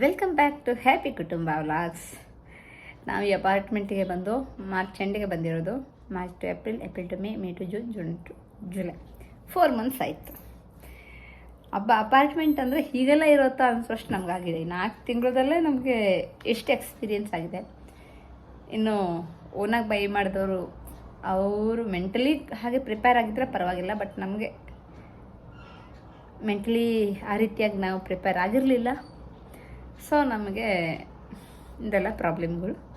Welcome back to happy Kutumba vlogs ನಾವು ಈ ಅಪಾರ್ಟ್ಮೆಂಟಿಗೆ ಬಂದು ಮಾರ್ಚ್ ಎಂಡಿಗೆ ಬಂದಿರೋದು. March to April April to May May to June June to July four months ಆಯಿತು. ಹಬ್ಬ ಅಪಾರ್ಟ್ಮೆಂಟ್ ಅಂದರೆ ಹೀಗೆಲ್ಲ ಇರುತ್ತಾ ಅನ್ಸೋಷ್ಟು ನಮಗಾಗಿದೆ. ನಾಲ್ಕು ತಿಂಗಳದಲ್ಲೇ ನಮಗೆ ಎಷ್ಟು ಎಕ್ಸ್ಪೀರಿಯೆನ್ಸ್ ಆಗಿದೆ. ಇನ್ನು ಓನಾಗಿ ಬೈ ಮಾಡಿದವರು, ಅವರು ಮೆಂಟಲಿ ಹಾಗೆ ಪ್ರಿಪೇರ್ ಆಗಿದ್ದರೆ ಪರವಾಗಿಲ್ಲ ಬಟ್ ನಮಗೆ ಮೆಂಟಲಿ ಆ ರೀತಿಯಾಗಿ ನಾವು ಪ್ರಿಪೇರ್ ಆಗಿರಲಿಲ್ಲ. ಸೊ ನಮಗೆ ಇದೆಲ್ಲ ಪ್ರಾಬ್ಲಮ್ಗಳು.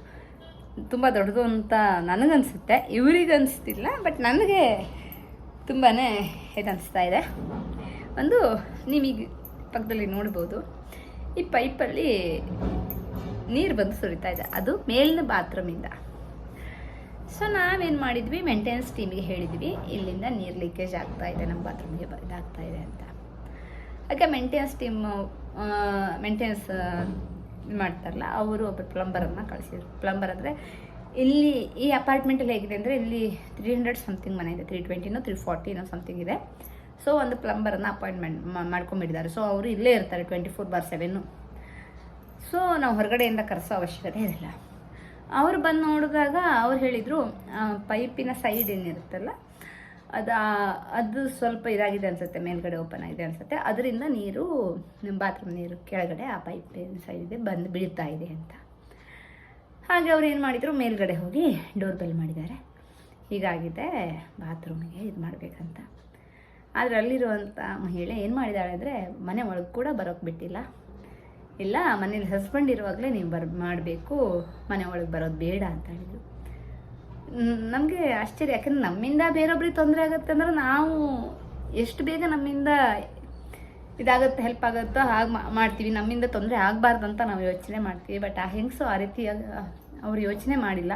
ತುಂಬ ದೊಡ್ಡದು ಅಂತ ನನಗನ್ಸುತ್ತೆ. ಇವ್ರಿಗೆ ಅನಿಸ್ತಿಲ್ಲ ಬಟ್ ನನಗೆ ತುಂಬಾ ಇದನ್ನಿಸ್ತಾ ಇದೆ. ಒಂದು, ನಿಮಗೆ ಪಕ್ಕದಲ್ಲಿ ನೋಡ್ಬೋದು. ಈ ಪೈಪಲ್ಲಿ ನೀರು ಬಂದು ಸುರಿತಾ ಇದೆ. ಅದು ಮೇಲಿನ ಬಾತ್ರೂಮಿಂದ. ಸೊ ನಾವೇನು ಮಾಡಿದ್ವಿ? ಮೇಂಟೆನೆನ್ಸ್ ಟೀಮಿಗೆ ಹೇಳಿದ್ವಿ. ಇಲ್ಲಿಂದ ನೀರು ಲೀಕೇಜ್ ಆಗ್ತಾ ಇದೆ ನಮ್ಮ ಬಾತ್ರೂಮಿಗೆ ಇದಾಗ್ತಾ ಇದೆ ಅಂತ. ಹಾಗೆ ಮೇಂಟೆನೆನ್ಸ್ ಟೀಮ್ ಮೇಂಟೆನೆನ್ಸ್ ಮಾಡ್ತಾರಲ್ಲ, ಅವರು ಒಬ್ಬ ಪ್ಲಂಬರನ್ನು ಕಳಿಸಿದ್ರು. ಪ್ಲಂಬರ್ ಅಂದರೆ ಇಲ್ಲಿ ಈ ಅಪಾರ್ಟ್ಮೆಂಟಲ್ಲಿ ಹೇಗಿದೆ ಅಂದರೆ ಇಲ್ಲಿ ತ್ರೀ ಹಂಡ್ರೆಡ್ ಸಮಥಿಂಗ್ ಮನೆ ಇದೆ ತ್ರೀ ಟ್ವೆಂಟಿನೋ ತ್ರೀ ಫಾರ್ಟಿನೋ ಸಮಥಿಂಗ್ ಇದೆ. ಸೊ ಒಂದು ಪ್ಲಂಬರನ್ನು ಅಪಾಯಿಂಟ್ಮೆಂಟ್ ಮಾಡ್ಕೊಂಬಿಟ್ಟಿದ್ದಾರೆ ಸೊ ಅವರು ಇಲ್ಲೇ ಇರ್ತಾರೆ twenty four by seven so ನಾವು ಹೊರಗಡೆಯಿಂದ ಕರೆಸೋ ಅವಶ್ಯಕತೆ ಇರಲಿಲ್ಲ ಅವರು ಬಂದು ನೋಡಿದಾಗ ಅವ್ರು ಹೇಳಿದರು ಪೈಪಿನ ಸೈಡ್ ಏನಿರುತ್ತಲ್ಲ ಅದು ಅದು ಸ್ವಲ್ಪ ಇದಾಗಿದೆ ಅನಿಸುತ್ತೆ, ಮೇಲ್ಗಡೆ ಓಪನ್ ಆಗಿದೆ ಅನಿಸುತ್ತೆ. ಅದರಿಂದ ನೀರು ಬಾತ್ರೂಮ್ ನೀರು ಕೆಳಗಡೆ ಆ ಪೈಪ್ ಸೈಡಿದೆ ಬಂದು ಬೀಳ್ತಾ ಇದೆ ಅಂತ. ಹಾಗೆ ಅವ್ರು ಏನು ಮಾಡಿದರು? ಮೇಲ್ಗಡೆ ಹೋಗಿ ಡೋರ್ ಬೆಲ್ ಮಾಡಿದ್ದಾರೆ. ಹೀಗಾಗಿದೆ ಬಾತ್ರೂಮಿಗೆ ಇದು ಮಾಡಬೇಕಂತ. ಆದರೆ ಅಲ್ಲಿರುವಂಥ ಮಹಿಳೆ ಏನು ಮಾಡಿದ್ದಾಳೆ ಅಂದರೆ, ಮನೆ ಒಳಗೆ ಕೂಡ ಬರೋಕ್ಕೆ ಬಿಟ್ಟಿಲ್ಲ. ಇಲ್ಲ, ಮನೇಲಿ ಹಸ್ಬೆಂಡ್ ಇರುವಾಗಲೇ ನೀವು ಬರ್, ಮಾಡಬೇಕು, ಮನೆ ಒಳಗೆ ಬರೋದು ಬೇಡ ಅಂತ ಹೇಳಿದ್ರು. ನಮಗೆ ಆಶ್ಚರ್ಯ. ಯಾಕಂದ್ರೆ ನಮ್ಮಿಂದ ಬೇರೊಬ್ರಿಗೆ ತೊಂದರೆ ಆಗುತ್ತೆ ಅಂದ್ರೆ ನಾವು ಎಷ್ಟು ಬೇಗ ನಮ್ಮಿಂದ ಇದಾಗುತ್ತೆ ಹೆಲ್ಪ್ ಆಗುತ್ತೋ ಹಾಗೆ ಮಾಡ್ತೀವಿ. ನಮ್ಮಿಂದ ತೊಂದರೆ ಆಗಬಾರ್ದು ಅಂತ ನಾವು ಯೋಚನೆ ಮಾಡ್ತೀವಿ. ಬಟ್ ಆ ಹೆಂಗಸು ಆ ರೀತಿ ಅವ್ರು ಯೋಚನೆ ಮಾಡಿಲ್ಲ.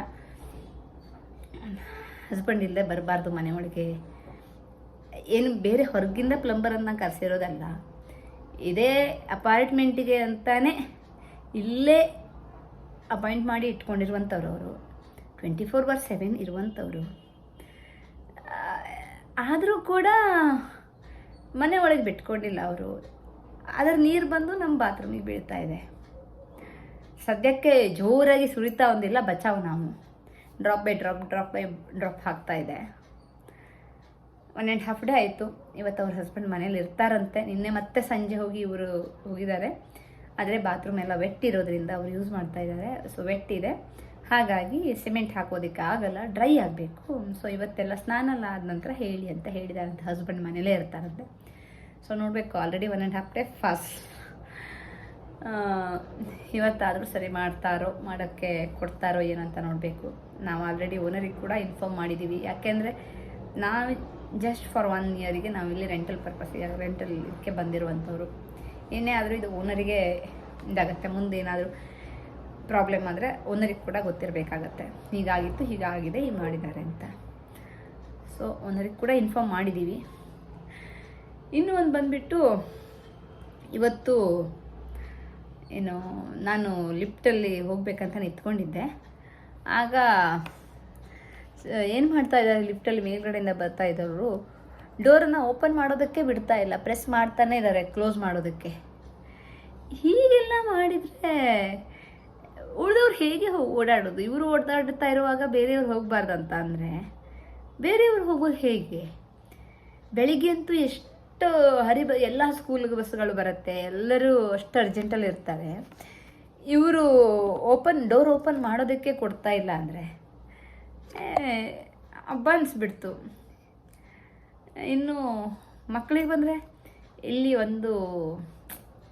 ಹಸ್ಬೆಂಡ್ ಇಲ್ಲದೆ ಬರಬಾರ್ದು ಮನೆ ಒಳಗೆ. ಏನು ಬೇರೆ ಹೊರಗಿಂದ ಪ್ಲಂಬರನ್ನು ಕರೆಸಿರೋದಲ್ಲ. ಇದೇ ಅಪಾರ್ಟ್ಮೆಂಟಿಗೆ ಅಂತಾನೆ ಇಲ್ಲೇ ಅಪಾಯಿಂಟ್ ಮಾಡಿ ಇಟ್ಕೊಂಡಿರುವಂಥವ್ರು ಅವರು. ಟ್ವೆಂಟಿ ಫೋರ್ ಬಾರ್ ಸೆವೆನ್ ಇರುವಂಥವ್ರು ಆದರೂ ಕೂಡ ಮನೆ ಒಳಗೆ ಬಿಟ್ಕೊಂಡಿಲ್ಲ ಅವರು. ಅದರ ನೀರು ಬಂದು ನಮ್ಮ ಬಾತ್ರೂಮಿಗೆ ಬೀಳ್ತಾ ಇದೆ. ಸದ್ಯಕ್ಕೆ ಜೋರಾಗಿ ಸುರಿತಾ ಒಂದಿಲ್ಲ, ಬಚಾವ್ ನಾವು. Drop by drop drop by drop ಹಾಕ್ತಾ ಇದೆ. ಒನ್ ಆ್ಯಂಡ್ ಹಾಫ್ ಡೇ ಆಯಿತು. ಇವತ್ತು ಅವ್ರ ಹಸ್ಬೆಂಡ್ ಮನೇಲಿ ಇರ್ತಾರಂತೆ. ನಿನ್ನೆ ಮತ್ತೆ ಸಂಜೆ ಹೋಗಿ ಇವರು ಹೋಗಿದ್ದಾರೆ. ಆದರೆ ಬಾತ್ರೂಮ್ ಎಲ್ಲ ವೆಟ್ ಇರೋದ್ರಿಂದ ಅವ್ರು ಯೂಸ್ ಮಾಡ್ತಾ ಇದ್ದಾರೆ. ಸೊ ವೆಟ್ ಇದೆ. ಹಾಗಾಗಿ ಸಿಮೆಂಟ್ ಹಾಕೋದಕ್ಕೆ ಆಗಲ್ಲ, ಡ್ರೈ ಆಗಬೇಕು. ಸೊ ಇವತ್ತೆಲ್ಲ ಸ್ನಾನ ಎಲ್ಲ ಆದ ನಂತರ ಹೇಳಿ ಅಂತ ಹೇಳಿದಾರಂತೆ ಹಸ್ಬೆಂಡ್ ಮನೇಲೇ ಇರ್ತಾರಂತೆ. ಸೊ ನೋಡಬೇಕು already one and half day fast ಇವತ್ತಾದರೂ ಸರಿ ಮಾಡ್ತಾರೋ, ಮಾಡೋಕ್ಕೆ ಕೊಡ್ತಾರೋ ಏನಂತ ನೋಡಬೇಕು. ನಾವು ಆಲ್ರೆಡಿ ಓನರಿಗೆ ಕೂಡ ಇನ್ಫಾರ್ಮ್ ಮಾಡಿದ್ದೀವಿ ಯಾಕೆಂದರೆ ನಾವು ಜಸ್ಟ್ ಫಾರ್ ಒನ್ ಇಯರಿಗೆ ನಾವಿಲ್ಲಿ ರೆಂಟಲ್ ಪರ್ಪಸ್ಗೆ ರೆಂಟಲ್ ಇದಕ್ಕೆ ಬಂದಿರುವಂಥವ್ರು. ಏನೇ ಆದರೂ ಇದು ಓನರಿಗೆ ಇದಾಗುತ್ತೆ. ಮುಂದೆ ಏನಾದರೂ ಪ್ರಾಬ್ಲಮ್ ಆದರೆ ಓನರಿಗೆ ಕೂಡ ಗೊತ್ತಿರಬೇಕಾಗತ್ತೆ. ಹೀಗಾಗಿತ್ತು, ಹೀಗಾಗಿದೆ, ಹೀಗೆ ಮಾಡಿದ್ದಾರೆ ಅಂತ. ಸೊ ಓನರಿಗೆ ಕೂಡ ಇನ್ಫಾರ್ಮ್ ಮಾಡಿದ್ದೀವಿ ಇನ್ನೂ ಒಂದು ಬಂದುಬಿಟ್ಟು, ಇವತ್ತು, ಏನು, ನಾನು ಲಿಫ್ಟಲ್ಲಿ ಹೋಗಬೇಕಂತ ನಿಂತ್ಕೊಂಡಿದ್ದೆ. ಆಗ, ಏನು ಮಾಡ್ತಾ ಇದ್ದಾರೆ ಲಿಫ್ಟಲ್ಲಿ ಮೇಲ್ಗಡೆಯಿಂದ ಬರ್ತಾ ಇದ್ದವರು? ಡೋರನ್ನು ಓಪನ್ ಮಾಡೋದಕ್ಕೆ ಬಿಡ್ತಾ ಇಲ್ಲ ಪ್ರೆಸ್ ಮಾಡ್ತಾನೆ ಇದ್ದಾರೆ ಕ್ಲೋಸ್ ಮಾಡೋದಕ್ಕೆ. ಹೀಗೆಲ್ಲ ಮಾಡಿದರೆ ಉಳಿದವ್ರು ಹೇಗೆ ಹೋಗಿ ಓಡಾಡೋದು? ಇವರು ಓಡಾಡ್ತಾ ಇರುವಾಗ ಬೇರೆಯವ್ರು ಹೋಗಬಾರ್ದಂತ ಅಂದರೆ ಬೇರೆಯವ್ರು ಹೋಗೋದು ಹೇಗೆ? ಬೆಳಿಗ್ಗೆ ಅಂತೂ ಎಷ್ಟು ಹರಿ ಬ ಎಲ್ಲ ಸ್ಕೂಲ್ಗೆ ಬಸ್ಗಳು ಬರುತ್ತೆ, ಎಲ್ಲರೂ ಅಷ್ಟು ಅರ್ಜೆಂಟಲ್ಲಿ ಇರ್ತಾರೆ. ಇವರು ಓಪನ್ ಡೋರ್ ಓಪನ್ ಮಾಡೋದಕ್ಕೆ ಕೊಡ್ತಾ ಇಲ್ಲ ಅಂದರೆ ಹಬ್ಬ ಅನಿಸ್ಬಿಡ್ತು. ಇನ್ನು ಮಕ್ಕಳಿಗೆ ಬಂದರೆ ಇಲ್ಲಿ ಒಂದು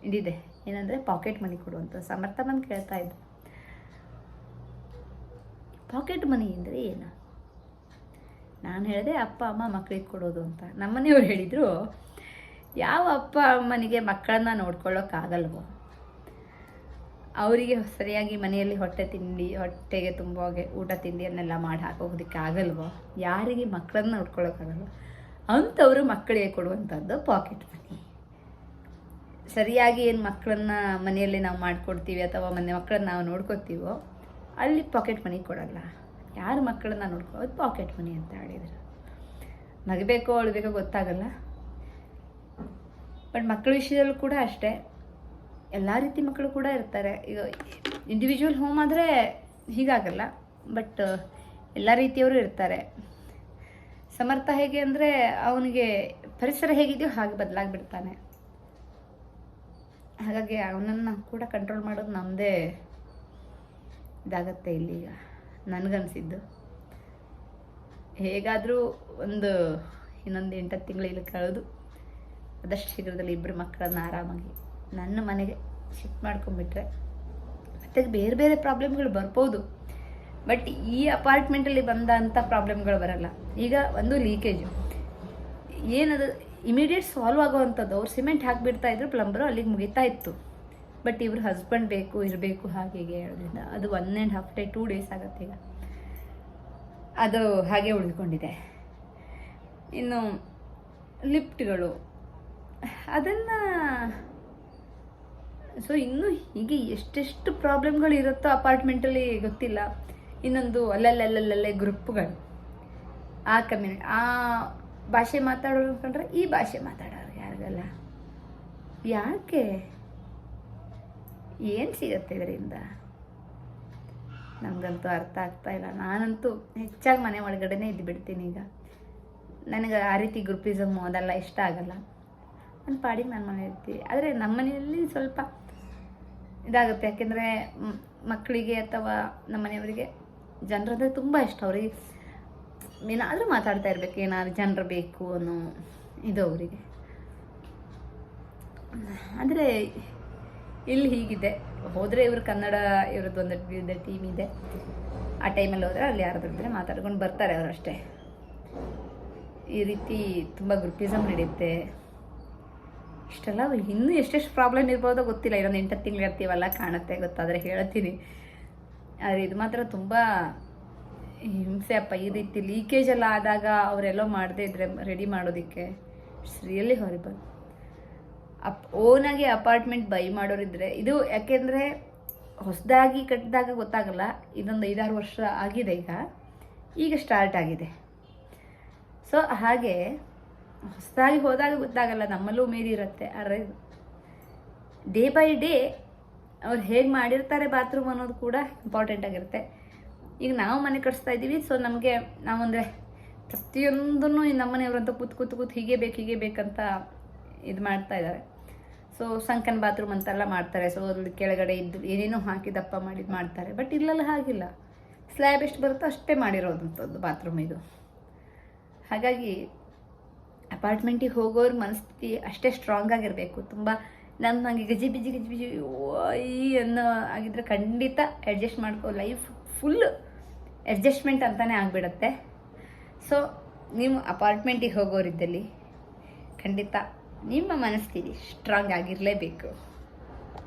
ಇದಿದೆ, ಏನಂದರೆ ಪಾಕೆಟ್ ಮನಿ ಕೊಡುವಂಥ ಸಮರ್ಥ ಬಂದು ಕೇಳ್ತಾ ಪಾಕೆಟ್ ಮನಿ ಅಂದರೆ ಏನು? ನಾನು ಹೇಳಿದೆ ಅಪ್ಪ, ಅಮ್ಮ ಮಕ್ಕಳಿಗೆ ಕೊಡೋದು ಅಂತ. ನಮ್ಮನೆಯವ್ರು ಹೇಳಿದರು, ಯಾವ ಅಪ್ಪ, ಅಮ್ಮನಿಗೆ ಮಕ್ಕಳನ್ನ ನೋಡ್ಕೊಳ್ಳೋಕ್ಕಾಗಲ್ವೋ ಅವರಿಗೆ ಸರಿಯಾಗಿ ಮನೆಯಲ್ಲಿ ಹೊಟ್ಟೆ ತಿಂಡಿ, ಹೊಟ್ಟೆಗೆ ತುಂಬೋಗೆ ಊಟ ತಿಂಡಿಯನ್ನೆಲ್ಲ ಮಾಡಿ ಹಾಕೋದಕ್ಕೆ ಆಗಲ್ವೋ? ಯಾರಿಗೆ ಮಕ್ಕಳನ್ನ ನೋಡ್ಕೊಳ್ಳೋಕ್ಕಾಗಲ್ವೋ ಅಂಥವರು ಮಕ್ಕಳಿಗೆ ಕೊಡುವಂಥದ್ದು ಪಾಕೆಟ್ ಮನಿ. ಸರಿಯಾಗಿ ಏನು ಮಕ್ಕಳನ್ನ ಮನೆಯಲ್ಲಿ ನಾವು ಮಾಡಿಕೊಡ್ತೀವಿ ಅಥವಾ ಮನೆ ಮಕ್ಕಳನ್ನ ನಾವು ನೋಡ್ಕೋತೀವೋ ಅಲ್ಲಿ ಪಾಕೆಟ್ ಮನಿ ಕೊಡಲ್ಲ. ಯಾರು ಮಕ್ಕಳನ್ನ ನೋಡ್ಕೊಳ್ಳೋದು ಪಾಕೆಟ್ ಮನಿ ಅಂತ ಹೇಳಿದರು. ನಗಬೇಕೋ ಅಳ್ಬೇಕೋ ಗೊತ್ತಾಗಲ್ಲ. ಬಟ್ ಮಕ್ಕಳ ವಿಷಯದಲ್ಲೂ ಕೂಡ ಅಷ್ಟೇ. ಎಲ್ಲ ರೀತಿ ಮಕ್ಕಳು ಕೂಡ ಇರ್ತಾರೆ. ಈಗ ಇಂಡಿವಿಜುವಲ್ ಹೋಮ್ ಆದರೆ ಹೀಗಾಗಲ್ಲ. ಬಟ್ ಎಲ್ಲ ರೀತಿಯವರು ಇರ್ತಾರೆ. ಸಮರ್ಥ ಹೇಗೆ ಅಂದರೆ ಅವನಿಗೆ ಪರಿಸರ ಹೇಗಿದೆಯೋ ಹಾಗೆ ಬದಲಾಗಿಬಿಡ್ತಾನೆ. ಹಾಗಾಗಿ ಅವನನ್ನು ಕೂಡ ಕಂಟ್ರೋಲ್ ಮಾಡೋದು ನಮ್ಮದೇ ಇದಾಗತ್ತೆ ಇಲ್ಲಿಗ, ನನಗನ್ಸಿದ್ದು. ಹೇಗಾದರೂ ಒಂದು ಇನ್ನೊಂದು ಎಂಟತ್ತು ತಿಂಗಳು ಇಲ್ಲಿ ಕಳೆದು, ಆದಷ್ಟು ಶೀಘ್ರದಲ್ಲಿ ಇಬ್ಬರು ಮಕ್ಕಳನ್ನ ಆರಾಮಾಗಿ ನನ್ನ ಮನೆಗೆ ಶಿಫ್ಟ್ ಮಾಡ್ಕೊಂಡ್ಬಿಟ್ರೆ ಮತ್ತೆ ಬೇರೆ ಬೇರೆ ಪ್ರಾಬ್ಲಮ್ಗಳು ಬರ್ಬೋದು. ಬಟ್ ಈ ಅಪಾರ್ಟ್ಮೆಂಟಲ್ಲಿ ಬಂದಂಥ ಪ್ರಾಬ್ಲಮ್ಗಳು ಬರಲ್ಲ. ಈಗ ಒಂದು ಲೀಕೇಜು. ಏನದು, ಇಮಿಡಿಯೇಟ್ ಸಾಲ್ವ್ ಆಗೋವಂಥದ್ದು, ಅವ್ರು ಸಿಮೆಂಟ್ ಹಾಕಿಬಿಡ್ತಾ ಇದ್ರು, ಪ್ಲಂಬರು ಅಲ್ಲಿಗೆ ಮುಗಿತಾ ಇತ್ತು. ಬಟ್ ಇವ್ರ ಹಸ್ಬೆಂಡ್ ಬೇಕು, ಇರಬೇಕು ಹಾಗೆ ಹೇಳೋದ್ರಿಂದ ಅದು one and half day two days ಆಗುತ್ತೆ ಈಗ. ಅದು ಹಾಗೆ ಉಳಿದುಕೊಂಡಿದೆ. ಇನ್ನು ಲಿಫ್ಟ್ಗಳು ಅದನ್ನು ಸೊ ಇನ್ನೂ ಹೀಗೆ ಎಷ್ಟೆಷ್ಟು ಪ್ರಾಬ್ಲಮ್ಗಳು ಇರುತ್ತೋ ಅಪಾರ್ಟ್ಮೆಂಟಲ್ಲಿ ಗೊತ್ತಿಲ್ಲ. ಇನ್ನೊಂದು ಅಲ್ಲಲ್ಲಲ್ಲಲ್ಲೇ ಗ್ರೂಪ್ಗಳು ಆ ಕಮ್ಯುನಿಟಿ ಆ ಭಾಷೆ ಮಾತಾಡೋರು ಕಂಡ್ರೆ ಈ ಭಾಷೆ ಮಾತಾಡೋರು ಯಾರಿಗಲ್ಲ. ಯಾಕೆ? ಏನು ಸಿಗತ್ತೆ ಇದರಿಂದ? ನಮಗಂತೂ ಅರ್ಥ ಆಗ್ತಾ ಇಲ್ಲ. ನಾನಂತೂ ಹೆಚ್ಚಾಗಿ ಮನೆ ಒಳಗಡೆನೇ ಇದ್ದು ಬಿಡ್ತೀನಿ ಈಗ. ನನಗೆ ಆ ರೀತಿ ಗ್ರೂಪಿಸಮ್ ಅದೆಲ್ಲ ಇಷ್ಟ ಆಗಲ್ಲ. ನನ್ನ ಪಾಡಿಗೆ ನಾನು ಮನೆ ಇರ್ತೀವಿ ಆದರೆ ನಮ್ಮ ಮನೆಯಲ್ಲಿ ಸ್ವಲ್ಪ ಇದಾಗುತ್ತೆ. ಯಾಕೆಂದರೆ ಮಕ್ಕಳಿಗೆ ಅಥವಾ ನಮ್ಮ ಮನೆಯವರಿಗೆ ಜನರಂದರೆ ತುಂಬ ಇಷ್ಟ. ಅವರಿಗೆ ಏನಾದರೂ ಮಾತಾಡ್ತಾ ಇರ್ಬೇಕು. ಏನಾದ್ರು ಜನರು ಬೇಕು ಅನ್ನೋ ಇದು ಅವರಿಗೆ. ಆದರೆ ಇಲ್ಲಿ ಹೀಗಿದೆ. ಹೋದರೆ ಇವರು ಕನ್ನಡ, ಇವ್ರದ್ದು ಒಂದು ಟೀಮ್ ಇದೆ. ಆ ಟೈಮಲ್ಲಿ ಹೋದರೆ ಅಲ್ಲಿ ಯಾರಾದ್ರೂ ಇದ್ದರೆ ಮಾತಾಡ್ಕೊಂಡು ಬರ್ತಾರೆ ಅವರಷ್ಟೇ ಈ ರೀತಿ ತುಂಬ ಗ್ರೂಪಿಸಮ್ ನಡೆಯುತ್ತೆ ಇಷ್ಟೆಲ್ಲ, ಇನ್ನೂ ಎಷ್ಟೆಷ್ಟು ಪ್ರಾಬ್ಲಮ್ ಇರ್ಬೋದೋ ಗೊತ್ತಿಲ್ಲ. ಇನ್ನೊಂದು ಎಂಟತ್ತು ತಿಂಗಳು ಇರ್ತೀವಲ್ಲ, ಕಾಣುತ್ತೆ, ಗೊತ್ತಾದರೆ ಹೇಳ್ತೀನಿ. ಆದರೆ ಇದು ಮಾತ್ರ ತುಂಬ ಹಿಂಸೆ ಅಪ್ಪ. ಈ ರೀತಿ ಲೀಕೇಜ್ ಎಲ್ಲ ಆದಾಗ ಅವರೆಲ್ಲೋ ಮಾಡದೇ ಇದ್ರೆ ರೆಡಿ ಮಾಡೋದಕ್ಕೆ. ಇಟ್ಸ್ ರಿಯಲಿ ಹಾರಿಬಲ್ ಅಪ್ ಓನಾಗಿ ಅಪಾರ್ಟ್ಮೆಂಟ್ ಬೈ ಮಾಡೋರಿದ್ರೆ, ಇದು ಯಾಕೆಂದರೆ ಹೊಸದಾಗಿ ಕಟ್ಟಿದಾಗ ಗೊತ್ತಾಗಲ್ಲ ಇದೊಂದು ಐದಾರು ವರ್ಷ ಆಗಿದೆ ಈಗ ಈಗ ಸ್ಟಾರ್ಟ್ ಆಗಿದೆ. ಸೊ ಹಾಗೆ ಹೊಸದಾಗಿ ಹೋದಾಗ ಗೊತ್ತಾಗಲ್ಲ, ನಮ್ಮಲ್ಲೂ ಮೇರಿ ಇರುತ್ತೆ. ಅರೆ ಡೇ ಬೈ ಡೇ ಅವ್ರು ಹೇಗೆ ಮಾಡಿರ್ತಾರೆ ಬಾತ್ರೂಮ್ ಅನ್ನೋದು ಕೂಡ ಇಂಪಾರ್ಟೆಂಟ್ ಆಗಿರುತ್ತೆ. ಈಗ ನಾವು ಮನೆ ಕಟ್ಸ್ತಾ ಇದ್ದೀವಿ ಸೊ ನಮಗೆ ನಾವಂದರೆ ಪ್ರತಿಯೊಂದೂ ಪ್ರತಿಯೊಂದನ್ನು ನಮ್ಮ ಮನೆಯವ್ರಂತ ಕೂತ್ ಕೂತ್ ಕೂತ್ ಹೀಗೆ ಬೇಕು, ಹೀಗೆ ಬೇಕಂತ ಇದು ಮಾಡ್ತಾ ಇದ್ದಾರೆ. ಸೊ ಸಂಕನ್ ಬಾತ್ರೂಮ್ ಅಂತೆಲ್ಲ ಮಾಡ್ತಾರೆ. ಸೊ ಅದ್ರ ಕೆಳಗಡೆ ಇದ್ದು ಏನೇನೋ ಹಾಕಿ ದಪ್ಪ ಮಾಡಿ ಮಾಡ್ತಾರೆ. ಬಟ್ ಇಲ್ಲೆಲ್ಲ ಹಾಗಿಲ್ಲ. ಸ್ಲ್ಯಾಬ್ ಎಷ್ಟು ಬರುತ್ತೋ ಅಷ್ಟೇ ಮಾಡಿರೋದಂಥದ್ದು ಬಾತ್ರೂಮ್ ಇದು. ಹಾಗಾಗಿ ಅಪಾರ್ಟ್ಮೆಂಟಿಗೆ ಹೋಗೋರ ಮನಸ್ಥಿತಿ ಅಷ್ಟೇ ಸ್ಟ್ರಾಂಗ್ ಆಗಿರಬೇಕು. ತುಂಬ ನಮ್ಮ ಹಂಗೆ ಗಜಿ ಬಿಜಿ ಗಜಿ ಬಿಜಿ ಈ ಅನ್ನೋ ಆಗಿದ್ರೆ ಖಂಡಿತ ಅಡ್ಜಸ್ಟ್ ಮಾಡ್ಕೋ ಲೈಫ್ ಫುಲ್ ಅಡ್ಜಸ್ಟ್ಮೆಂಟ್ ಅಂತಲೇ ಆಗಿಬಿಡತ್ತೆ. ಸೊ ನೀವು ಅಪಾರ್ಟ್ಮೆಂಟಿಗೆ ಹೋಗೋರಿದ್ದಲ್ಲಿ ಖಂಡಿತ ನಿಮ್ಮ ಮನಸ್ಥಿತಿ ಸ್ಟ್ರಾಂಗ್ ಆಗಿರಲೇಬೇಕು.